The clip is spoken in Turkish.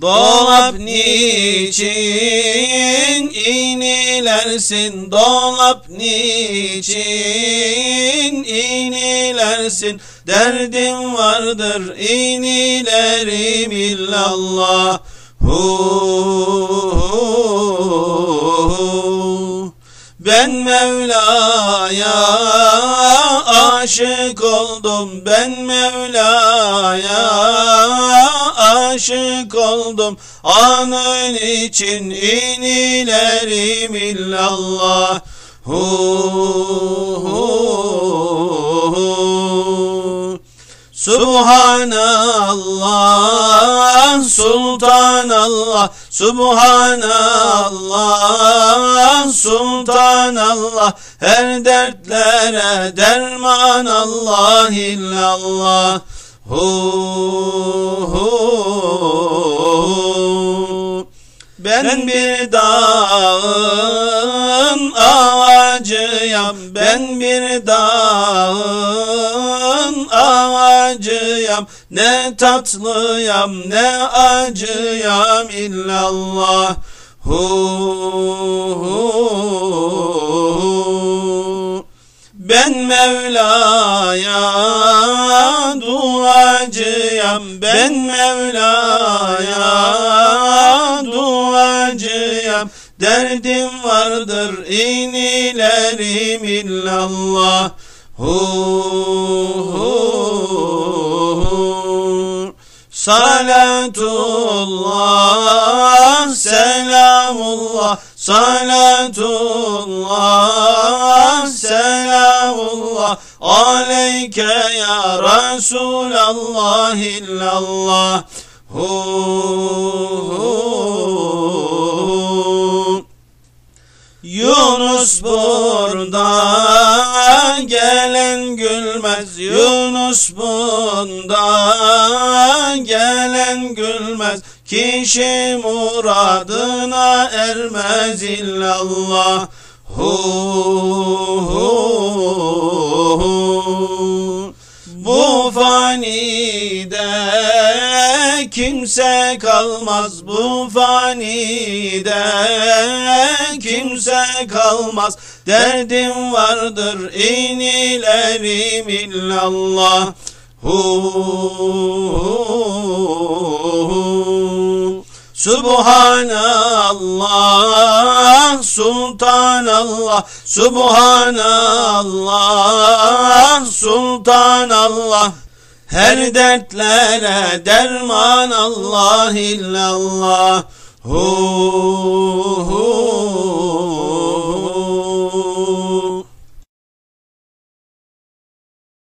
Dolap niçin inilersin? Dolap niçin inilersin? Derdim vardır inilerim illallah. Hu ben Mevla'ya aşık oldum. Ben Mevla'ya aşık oldum. Anın için inilerim illallah. Hu, Subhanallah, Sultanallah, Subhanallah, Sultanallah, her dertlere derman Allah illallah. Hu, hu. Ben bir dağın ağacıyam, ben bir dağın ağacıyam, ne tatlıyam, ne acıyam illallah. Hu, hu, hu. Ben Mevla'ya duacıyam, ben Mevla'ya. Derdim vardır inilerim illallah. Hu, hu, hu. Salatullah, selamullah, salatullah, selamullah, aleyke ya Resulallah illallah. Hu, hu. Gelen gülmez Yunus bunda gelen gülmez Kişi muradına ermez illallah Hu, hu, hu. Bu fanide kimse kalmaz Bu fanide kimse kalmaz Derdim vardır inilerim illallah Hu, hu. Subhanallah, Sultanallah, Subhanallah, Sultanallah. Her dertlere derman Allah illallah. Hu hu.